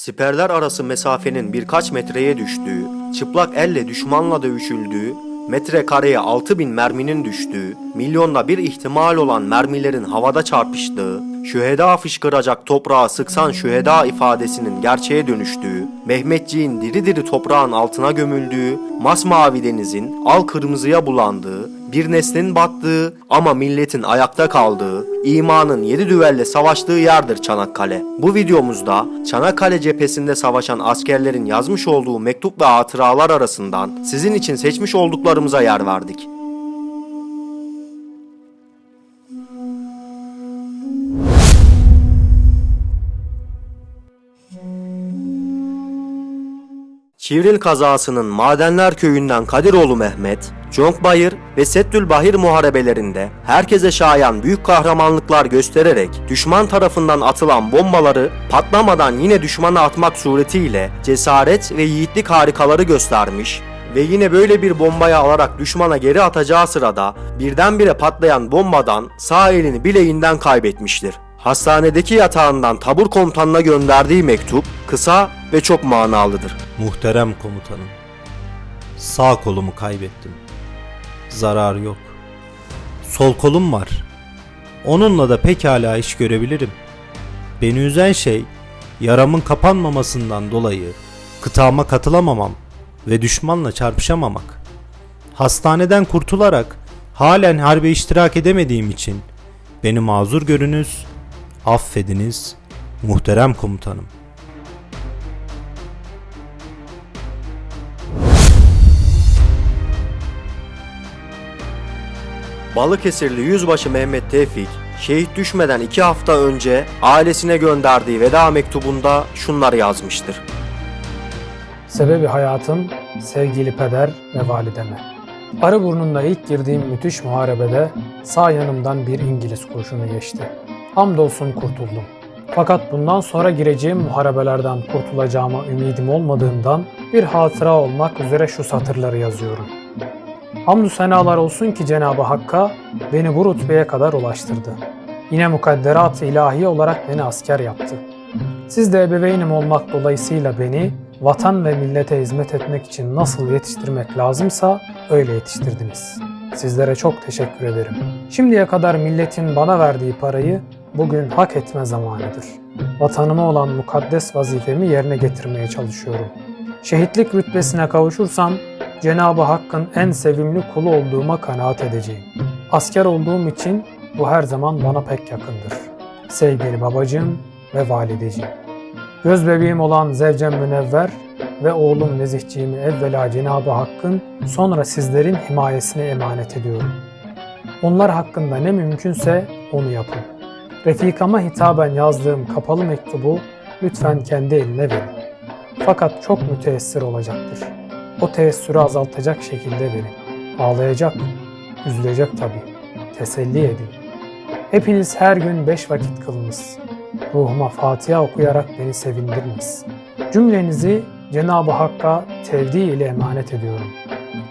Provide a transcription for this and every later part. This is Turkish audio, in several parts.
Siperler arası mesafenin birkaç metreye düştüğü, çıplak elle düşmanla dövüşüldüğü, metrekareye 6000 merminin düştüğü, milyonda bir ihtimal olan mermilerin havada çarpıştığı, şüheda fışkıracak toprağa sıksan şüheda ifadesinin gerçeğe dönüştüğü, Mehmetçiğin diri diri toprağın altına gömüldüğü, masmavi denizin al kırmızıya bulandığı, bir neslin battığı ama milletin ayakta kaldığı, imanın yedi düvelle savaştığı yerdir Çanakkale. Bu videomuzda Çanakkale cephesinde savaşan askerlerin yazmış olduğu mektup ve hatıralar arasından sizin için seçmiş olduklarımıza yer verdik. Çivril kazasının Madenler Köyü'nden Kadiroğlu Mehmet, Conkbayır ve Settülbahir muharebelerinde herkese şayan büyük kahramanlıklar göstererek düşman tarafından atılan bombaları patlamadan yine düşmana atmak suretiyle cesaret ve yiğitlik harikaları göstermiş ve yine böyle bir bombayı alarak düşmana geri atacağı sırada birdenbire patlayan bombadan sağ elini bileğinden kaybetmiştir. Hastanedeki yatağından tabur komutanına gönderdiği mektup kısa ve çok manalıdır. Muhterem komutanım. Sağ kolumu kaybettim. Zarar yok. Sol kolum var. Onunla da pekala iş görebilirim. Beni üzen şey yaramın kapanmamasından dolayı kıtama katılamamam ve düşmanla çarpışamamak. Hastaneden kurtularak halen harbe iştirak edemediğim için beni mazur görünüz, affediniz muhterem komutanım. Balıkesirli Yüzbaşı Mehmet Tevfik, şehit düşmeden iki hafta önce ailesine gönderdiği veda mektubunda şunlar yazmıştır. Sebebi hayatım sevgili peder ve valideme. Arıburnu'nda ilk girdiğim müthiş muharebede sağ yanımdan bir İngiliz kurşunu geçti. Hamdolsun kurtuldum. Fakat bundan sonra gireceğim muharebelerden kurtulacağıma ümidim olmadığından bir hatıra olmak üzere şu satırları yazıyorum. Hamdü senalar olsun ki Cenab-ı Hakk'a beni bu rütbeye kadar ulaştırdı. Yine mukadderat-ı ilahi olarak beni asker yaptı. Siz de ebeveynim olmak dolayısıyla beni vatan ve millete hizmet etmek için nasıl yetiştirmek lazımsa öyle yetiştirdiniz. Sizlere çok teşekkür ederim. Şimdiye kadar milletin bana verdiği parayı bugün hak etme zamanıdır. Vatanıma olan mukaddes vazifemi yerine getirmeye çalışıyorum. Şehitlik rütbesine kavuşursam Cenab-ı Hakk'ın en sevimli kulu olduğuma kanaat edeceğim. Asker olduğum için bu her zaman bana pek yakındır. Sevgili babacığım ve valideciğim. Göz bebeğim olan Zevcem Münevver ve oğlum Nezihciğimi evvela Cenab-ı Hakk'ın sonra sizlerin himayesine emanet ediyorum. Onlar hakkında ne mümkünse onu yapın. Refikama hitaben yazdığım kapalı mektubu lütfen kendi eline verin. Fakat çok müteessir olacaktır. O teessürü azaltacak şekilde verin. Ağlayacak, üzülecek tabii. Teselli edin. Hepiniz her gün beş vakit kılınız. Ruhuma Fatiha okuyarak beni sevindiriniz. Cümlenizi Cenab-ı Hakk'a tevdi ile emanet ediyorum.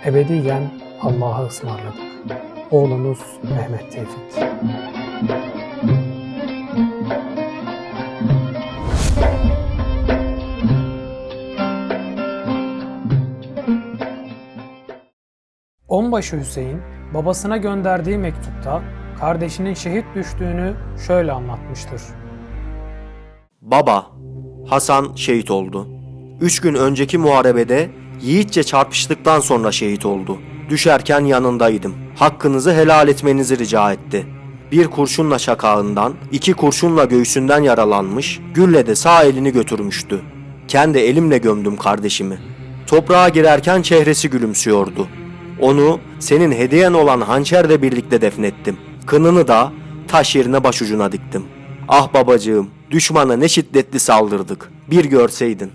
Ebediyen Allah'a ısmarladık. Oğlunuz Mehmet Tevfik. Onbaşı Hüseyin babasına gönderdiği mektupta kardeşinin şehit düştüğünü şöyle anlatmıştır. Baba, Hasan şehit oldu. Üç gün önceki muharebede yiğitçe çarpıştıktan sonra şehit oldu. Düşerken yanındaydım. Hakkınızı helal etmenizi rica etti. Bir kurşunla şakağından, iki kurşunla göğsünden yaralanmış, gülle de sağ elini götürmüştü. Kendi elimle gömdüm kardeşimi. Toprağa girerken çehresi gülümsüyordu. Onu senin hediyen olan hançerle birlikte defnettim. Kınını da taş yerine başucuna diktim. Ah babacığım, düşmana ne şiddetli saldırdık. Bir görseydin.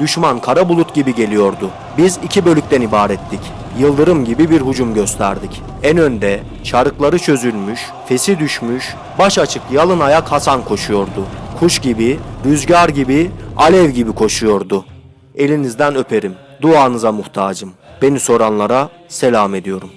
Düşman kara bulut gibi geliyordu. Biz iki bölükten ibarettik. Yıldırım gibi bir hücum gösterdik. En önde çarıkları çözülmüş, fesi düşmüş, baş açık yalın ayak Hasan koşuyordu. Kuş gibi, rüzgar gibi, alev gibi koşuyordu. Elinizden öperim. Duanıza muhtacım. Beni soranlara selam ediyorum.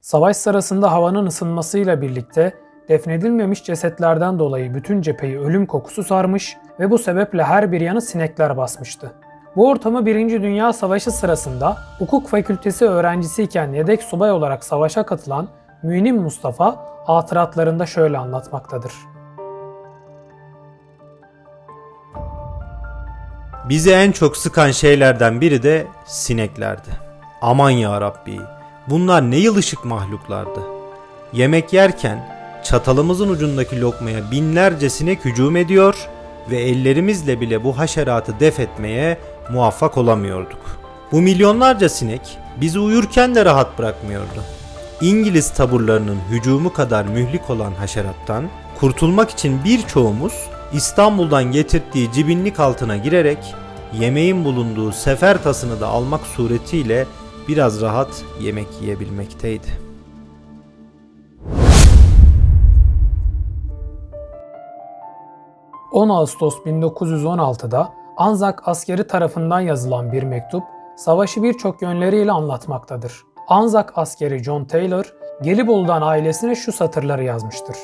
Savaş sırasında havanın ısınmasıyla birlikte defnedilmemiş cesetlerden dolayı bütün cepheyi ölüm kokusu sarmış ve bu sebeple her bir yanı sinekler basmıştı. Bu ortamı 1. Dünya Savaşı sırasında hukuk fakültesi öğrencisiyken yedek subay olarak savaşa katılan Münim Mustafa hatıratlarında şöyle anlatmaktadır. Bizi en çok sıkan şeylerden biri de sineklerdi. Aman ya Rabbi, bunlar ne yılışık mahluklardı. Yemek yerken çatalımızın ucundaki lokmaya binlerce sinek hücum ediyor ve ellerimizle bile bu haşeratı def etmeye muvaffak olamıyorduk. Bu milyonlarca sinek bizi uyurken de rahat bırakmıyordu. İngiliz taburlarının hücumu kadar mühlik olan haşerattan kurtulmak için birçoğumuz İstanbul'dan getirdiği cibinlik altına girerek yemeğin bulunduğu sefer tasını da almak suretiyle biraz rahat yemek yiyebilmekteydi. ...10 Ağustos 1916'da Anzak askeri tarafından yazılan bir mektup savaşı birçok yönleriyle anlatmaktadır. Anzak askeri John Taylor, Gelibolu'dan ailesine şu satırları yazmıştır.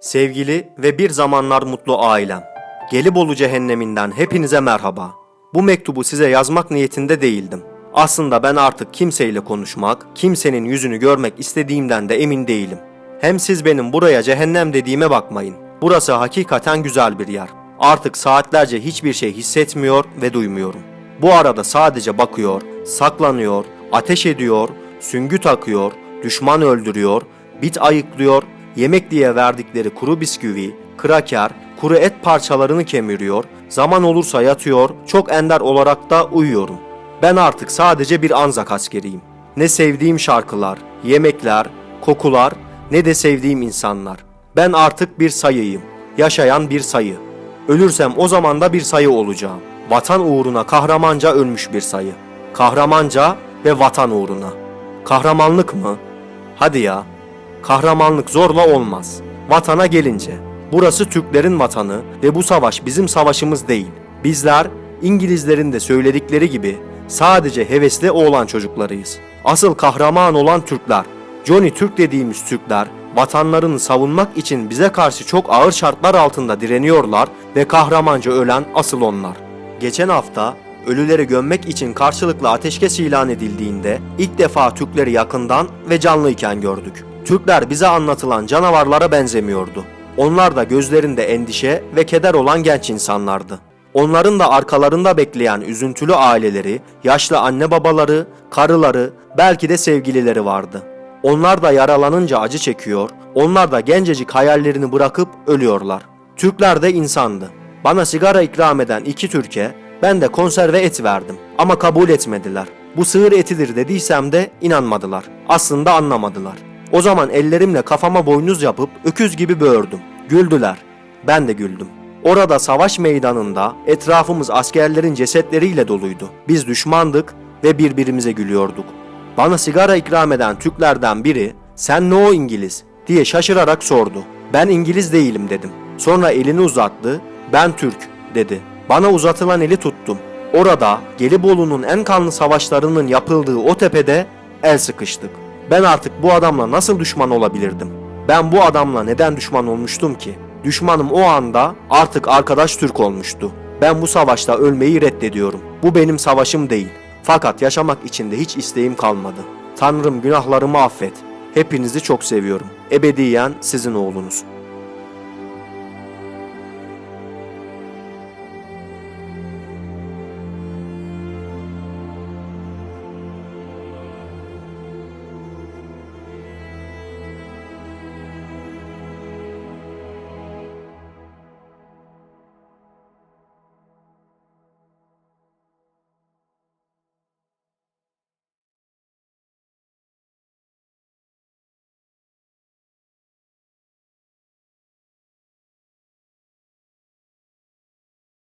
Sevgili ve bir zamanlar mutlu ailem. Gelibolu cehenneminden hepinize merhaba. Bu mektubu size yazmak niyetinde değildim. Aslında ben artık kimseyle konuşmak, kimsenin yüzünü görmek istediğimden de emin değilim. Hem siz benim buraya cehennem dediğime bakmayın. Burası hakikaten güzel bir yer. Artık saatlerce hiçbir şey hissetmiyor ve duymuyorum. Bu arada sadece bakıyor, saklanıyor, ateş ediyor, süngü takıyor, düşman öldürüyor, bit ayıklıyor, yemek diye verdikleri kuru bisküvi, kraker, kuru et parçalarını kemiriyor, zaman olursa yatıyor, çok ender olarak da uyuyorum. Ben artık sadece bir Anzak askeriyim. Ne sevdiğim şarkılar, yemekler, kokular, ne de sevdiğim insanlar. Ben artık bir sayıyım, yaşayan bir sayı. Ölürsem o zaman da bir sayı olacağım. Vatan uğruna kahramanca ölmüş bir sayı. Kahramanca ve vatan uğruna. Kahramanlık mı? Hadi ya. Kahramanlık zorla olmaz. Vatana gelince, burası Türklerin vatanı ve bu savaş bizim savaşımız değil. Bizler İngilizlerin de söyledikleri gibi sadece hevesli oğlan çocuklarıyız. Asıl kahraman olan Türkler. Johnny Türk dediğimiz Türkler vatanlarını savunmak için bize karşı çok ağır şartlar altında direniyorlar ve kahramanca ölen asıl onlar. Geçen hafta ölüleri gömmek için karşılıklı ateşkes ilan edildiğinde ilk defa Türkleri yakından ve canlıyken gördük. Türkler bize anlatılan canavarlara benzemiyordu. Onlar da gözlerinde endişe ve keder olan genç insanlardı. Onların da arkalarında bekleyen üzüntülü aileleri, yaşlı anne babaları, karıları, belki de sevgilileri vardı. Onlar da yaralanınca acı çekiyor, onlar da gencecik hayallerini bırakıp ölüyorlar. Türkler de insandı. Bana sigara ikram eden iki Türkiye, ben de konserve et verdim ama kabul etmediler. Bu sığır etidir dediysem de inanmadılar. Aslında anlamadılar. O zaman ellerimle kafama boynuz yapıp öküz gibi böğürdüm. Güldüler. Ben de güldüm. Orada savaş meydanında etrafımız askerlerin cesetleriyle doluydu. Biz düşmandık ve birbirimize gülüyorduk. Bana sigara ikram eden Türklerden biri "Sen ne o İngiliz?" diye şaşırarak sordu. "Ben İngiliz değilim." dedim. Sonra elini uzattı. "Ben Türk." dedi. Bana uzatılan eli tuttum. Orada Gelibolu'nun en kanlı savaşlarının yapıldığı o tepede el sıkıştık. Ben artık bu adamla nasıl düşman olabilirdim? Ben bu adamla neden düşman olmuştum ki? Düşmanım o anda artık arkadaş Türk olmuştu. Ben bu savaşta ölmeyi reddediyorum. Bu benim savaşım değil. Fakat yaşamak için de hiç isteğim kalmadı. Tanrım günahlarımı affet. Hepinizi çok seviyorum. Ebediyen sizin oğlunuz.